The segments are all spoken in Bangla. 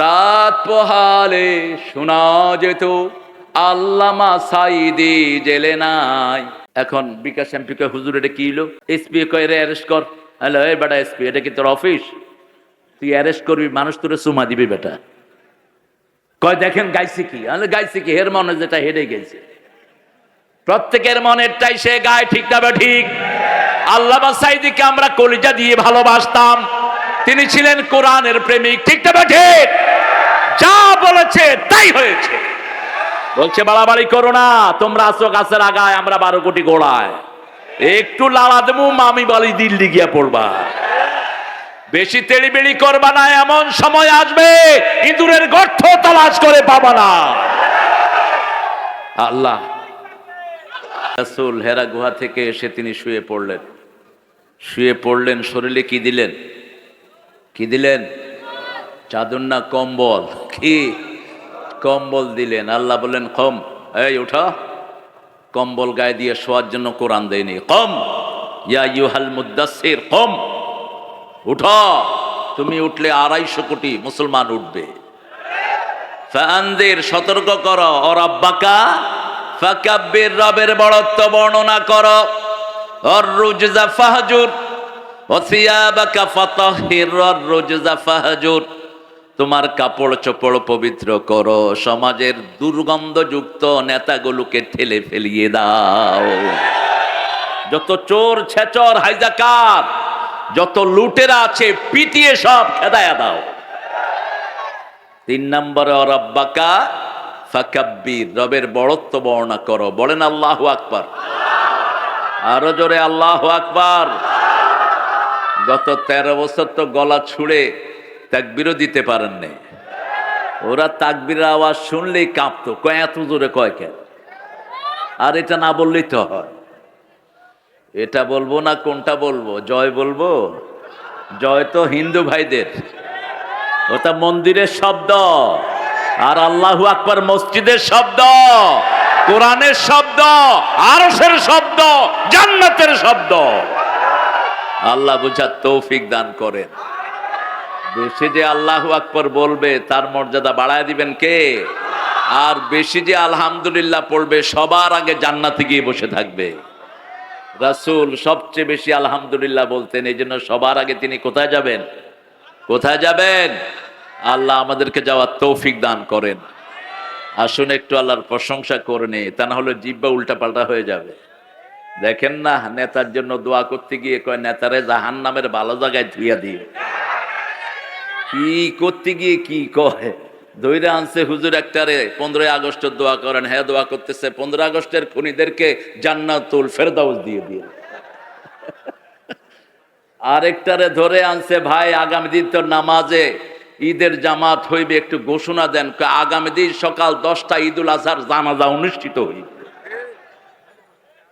রাত পোহালে শোনা যেত, আল্লামা সাইদি জেলে নাই। এখন বিকাশ এমপি হুজুর, এটা কি হলো? এসপি কয়, রে অ্যারেস্ট কর। হ্যালো, এ বেটা এসপি, এটা কি তোর অফিস তুই অ্যারেস্ট করবি, মানুষ তোরে সুমা দিবি বেটা। কয়, দেখেন, গাইছে কি? আরে, গাইছে কি? হের মনে যেটা হেডে গেছে। প্রত্যেকের মনেরটাই সে গায়, ঠিক না ঠিক? আল্লাহ সাইদিকে আমরা কলিজা দিয়ে ভালোবাসতাম। তিনি ছিলেন কোরআনের প্রেমিক, ঠিক বা ঠিক? যা বলেছে তাই হয়েছে। বলছে, বাড়াবাড়ি করো না, তোমরা আসো গাছের আগায়, আমরা বারো কোটি গোড়ায়। একটু লালা দেবো, মামি বালি দিল্লি গিয়া পড়বা। বেশি তেড়িবেড়ি করবা না, এমন সময় আসবে, ইঁদুরের গর্ত তালাশ করে পাবা না। আল্লাহ হেরা গুহা থেকে এসে তিনি শুয়ে পড়লেন। শুয়ে পড়লেন, শরীরে কি দিলেন? কি দিলেন? চাদর না কম্বল? কি? কম্বল দিলেন। আল্লাহ বললেন, কম। এই, উঠা। কম্বল গায়ে দিয়ে শোয়ার জন্য কোরআন দেয়নি। কম। ইয়া ইউহাল মুদাসির কম। উঠো। তুমি উঠলে আড়াইশো কোটি মুসলমান উঠবে। ফান্দির সতর্ক করো। ও রব্বাকা, ফাকাব্বির রবের বড়ত্ব বর্ণনা করো। অর রুজজা ফাহজুর। তোমার কাপড় চোপড় পবিত্র করো, সমাজের দুর্গন্ধযুক্ত নেতাগুলোকে ঠেলে ফেলিয়ে দাও। যত চোর ছেচর হাইজাকার, যত লুটেরা আছে, পিটিয়ে সব খেদায়া দাও। তিন নম্বরে অরব্বাকা ফাকাব্বির, রবের বড়ত্ব বর্ণনা করো। বলেন আল্লাহ আকবার। আরও জোরে আল্লাহ আকবার। গত তেরো বছর তো গলা ছুঁড়ে তাকবিরও দিতে পারেন পারেননি। ওরা তাকবির আওয়াজ শুনলেই কাঁপতো, কয় এত জোরে কয় কেন? আর এটা না বললেই তো হয়। এটা বলব না কোনটা বলব? জয় বলব? জয় তো হিন্দু ভাইদের। ওটা মন্দিরের শব্দ। আর আল্লাহু আকবার মসজিদের শব্দ। কোরআনের শব্দ আরসের শব্দ, জান্নাতের শব্দ। আল্লাহ বুঝার তৌফিক দান করেন। বেশি যে আল্লাহ আকবর বলবে, তার মর্যাদা বাড়ায় দিবেন কে? আর বেশি যে আলহামদুলিল্লাহ পড়বে, সবার আগে জান্নাতে গিয়ে বসে থাকবে। রাসূল সবচেয়ে বেশি আলহামদুলিল্লাহ বলতেন এই জন্য সবার আগে তিনি কোথায় যাবেন? কোথায় যাবেন? আল্লাহ আমাদেরকে যাওয়ার তৌফিক দান করেন। আসুন একটু আল্লাহর প্রশংসা করে নে তা না হলে জিব্বা উল্টা পাল্টা হয়ে যাবে। দেখেন না, নেতার জন্য দোয়া করতে গিয়ে কয়, নেতারে জাহান নামের ভালো জায়গায় ধুইয়া দিয়ে কি করতে গিয়ে কি কয়? দইরে আনছে হুজুর একটারে, পনেরোই আগস্টের দোয়া করেন। হ্যাঁ দোয়া করতেছে। পনেরো আগস্টের খুনিদেরকে জান্নাতুল ফেরদাউস দিয়ে দিয়ে আরেকটারে ধরে আনছে, ভাই, আগামী দিন তো নামাজে ঈদের জামাত হইবে, একটু ঘোষণা দেন। আগামী দিন সকাল দশটা ঈদুল আজহার জানাজা অনুষ্ঠিত হইবে।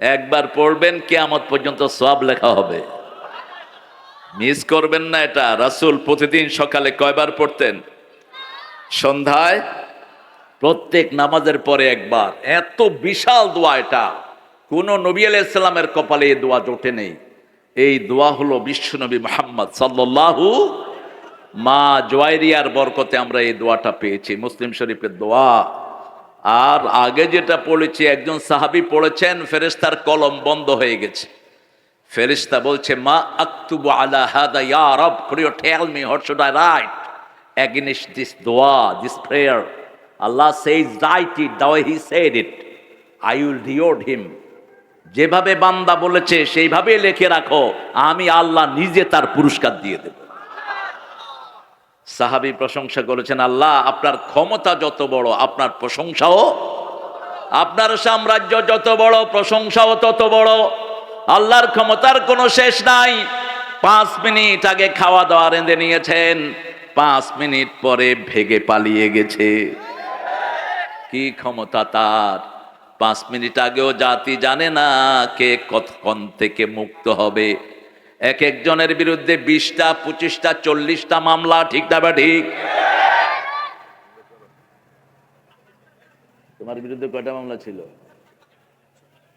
একবার পড়বেন কেয়ামত পর্যন্ত সব লেখা হবে। মিস করবেন না এটা। রাসূল প্রতিদিন সকালে কয়বার পড়তেন? সন্ধ্যায়? প্রত্যেক নামাজের পরে একবার। এত বিশাল দোয়া এটা। কোন নবী আলাইসাল্লামের কপালে এই দোয়া জোটে নেই। এই দোয়া হলো বিশ্বনবী মোহাম্মদ সাল্লাল্লাহু মা জোয়াইরিয়ার বরকতে আমরা এই দোয়াটা পেয়েছি, মুসলিম শরীফের দোয়া। আর আগে যেটা পড়েছি, একজন সাহাবি পড়েছেন ফেরেস্তার কলম বন্ধ হয়ে গেছে। ফেরিস্তা বলছে, মা আক্তুবু আলা হাদা ইয়া রব you tell me what should I write? Against this dua this prayer Allah says write it the way he said it, I will reward him. যেভাবে বান্দা বলেছে সেইভাবে লিখে রাখো, আমি আল্লাহ নিজে তার পুরস্কার দিয়ে দেব। সাহাবি প্রশংসা করেছেন, আল্লাহ, আপনার ক্ষমতা যত বড়, আপনার প্রশংসাও, আপনার সাম্রাজ্য যত বড়, প্রশংসাও তত বড়। আল্লাহর ক্ষমতার কোনো শেষ নাই। পাঁচ মিনিট আগে খাওয়া দাওয়া রেঁধে নিয়েছেন, পাঁচ মিনিট পরে ভেগে পালিয়ে গেছে। কি ক্ষমতা তার? পাঁচ মিনিট আগেও জাতি জানে না কে কতক্ষণ থেকে মুক্ত হবে। এক একজনের বিরুদ্ধে বিশটা, পঁচিশটা, চল্লিশটা মামলা, ঠিক না ঠিক? তোমার বিরুদ্ধে কয়টা মামলা ছিল?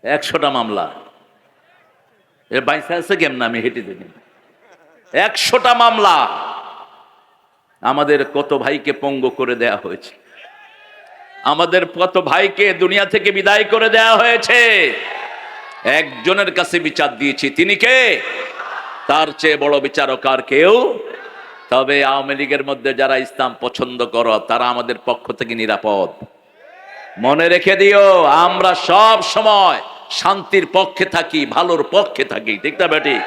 একশোটা মামলা। এর বাইসে আছে কেমন আমি হেঁটে দিই একশোটা মামলা। আমাদের কত ভাইকে পঙ্গ করে দেয়া হয়েছে। আমাদের কত ভাইকে দুনিয়া থেকে বিদায় করে দেয়া হয়েছে। একজনের কাছে বিচার দিয়েছি। তিনি কে? তার চেয়ে বড় বিচারক আর কেউ? তবে আওয়ামী লীগের মধ্যে যারা ইসলাম পছন্দ করো, তারা আমাদের পক্ষ থেকে নিরাপদ। মনে রেখে দিও, আমরা সব সময় শান্তির পক্ষে থাকি, ভালোর পক্ষে থাকি, ঠিক না বেটি?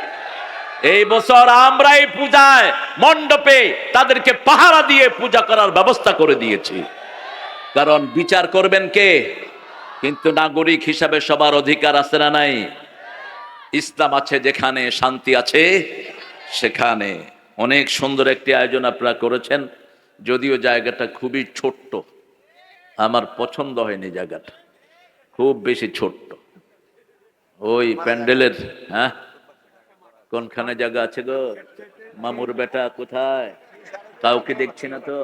এই বছর আমরাই পূজায় মণ্ডপে তাদেরকে পাহারা দিয়ে পূজা করার ব্যবস্থা করে দিয়েছি। কারণ বিচার করবেন কে? কিন্তু নাগরিক হিসাবে সবার অধিকার আছে না নাই? ইসলাম আছে যেখানে শান্তি আছে, সেখানে। অনেক সুন্দর একটি আয়োজন আপনারা করেছেন, যদিও জায়গাটা খুবই ছোট্ট। আমার পছন্দ হয়নি জায়গাটা, খুব বেশি ছোট্ট। ওই প্যান্ডেলের হ্যাঁ? কোনখানে জায়গা আছে গো? মামুর বেটা কোথায়? কাউকে দেখছি না তো?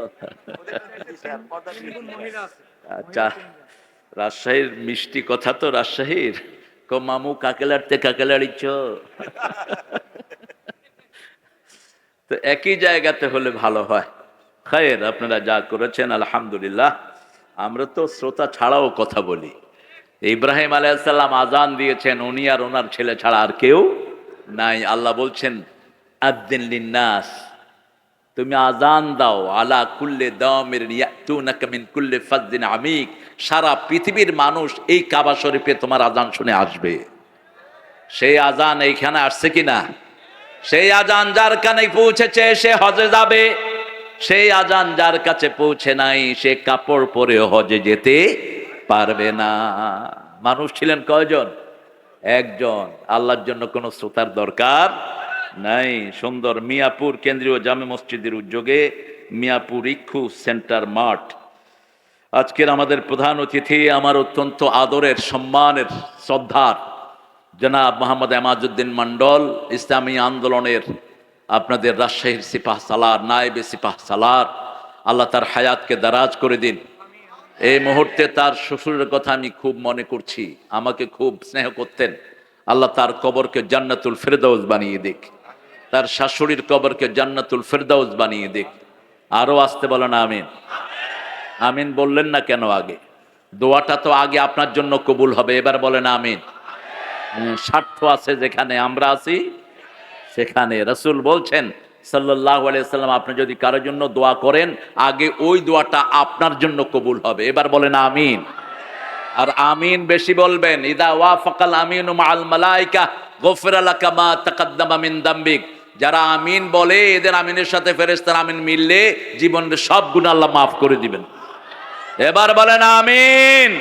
আচ্ছা রাজশাহীর মিষ্টি কথা তো রাজশাহীর। কাকে লাড়তে, কাকে লাড়িছ তো একই জায়গাতে হলে ভালো হয়। খায়ের, আপনারা যা করেছেন, আলহামদুলিল্লাহ। আমরা তো শ্রোতা ছাড়াও কথা বলি। ইব্রাহিম আলাইসাল্লাম আজান দিয়েছেন, উনি আর ওনার ছেলে ছাড়া আর কেউ নাই। আল্লাহ বলছেন, আদ্দিন লিন্নাস। তুমি আজান দাও, আলা কুল্লে দামের মিন কুল্লে ফাদ্দিন আমিক। সারা পৃথিবীর মানুষ এই কাবা শরীফে তোমার আজান শুনে আসবে। সেই আজান এইখানে আসছে কিনা? সেই আজান যার কানে পৌঁছেছে, সে হজে যাবে। সেই আজান যার কাছে পৌঁছে নাই, সে কাপড় পরে হজে যেতে পারবে না। মানুষ ছিলেন কয়জন? একজন। আল্লাহর জন্য কোনো শ্রোতার দরকার নাই, সুন্দর। মিয়াপুর কেন্দ্রীয় জামে মসজিদের উদ্যোগে মিয়াপুর ইক্ষু সেন্টার মাঠ। আজকের আমাদের প্রধান অতিথি আমার অত্যন্ত আদরের, সম্মানের শ্রদ্ধার জনাব মোহাম্মদ এমাজউদ্দিন মন্ডল ইসলামী আন্দোলনের আপনাদের রাজশাহীর সিপাহ সালার, নায়েবে সিপাহ সালার। আল্লাহ তার হায়াতকে দারাজ করে দিন। এই মুহূর্তে তার শ্বশুরের কথা আমি খুব মনে করছি। আমাকে খুব স্নেহ করতেন। আল্লাহ তার কবরকে জান্নাতুল ফেরদাউস বানিয়ে দিক। তার শাশুড়ির কবরকে জান্নাতুল ফেরদাউস বানিয়ে দিক। আরও আসতে বলেন আমিন। আমিন বললেন না কেন আগে? দোয়াটা তো আগে আপনার জন্য কবুল হবে, এবার বলেন আমিন। স্বার্থ আছে যেখানে আমরা আছি, সেখানে। রসুল বলছেন সাল্লাহ আলাইসাল্লাম আপনি যদি কারোর জন্য দোয়া করেন, আগে ওই দোয়াটা আপনার জন্য কবুল হবে। এবার বলেন আমিন। আর আমিন বেশি বলবেন, ইদা ওয়া ফকাল আমিন মাল মালাইকা, গফির আলাকা মা তাকাদ্দামা মিন দাম্বিক। যারা আমিন বলে, এদের আমিনের সাথে ফেরেস্তার আমিন মিললে জীবনের সব গুণ আল্লাহ মাফ করে দিবেন। এবার বলেন আমিন।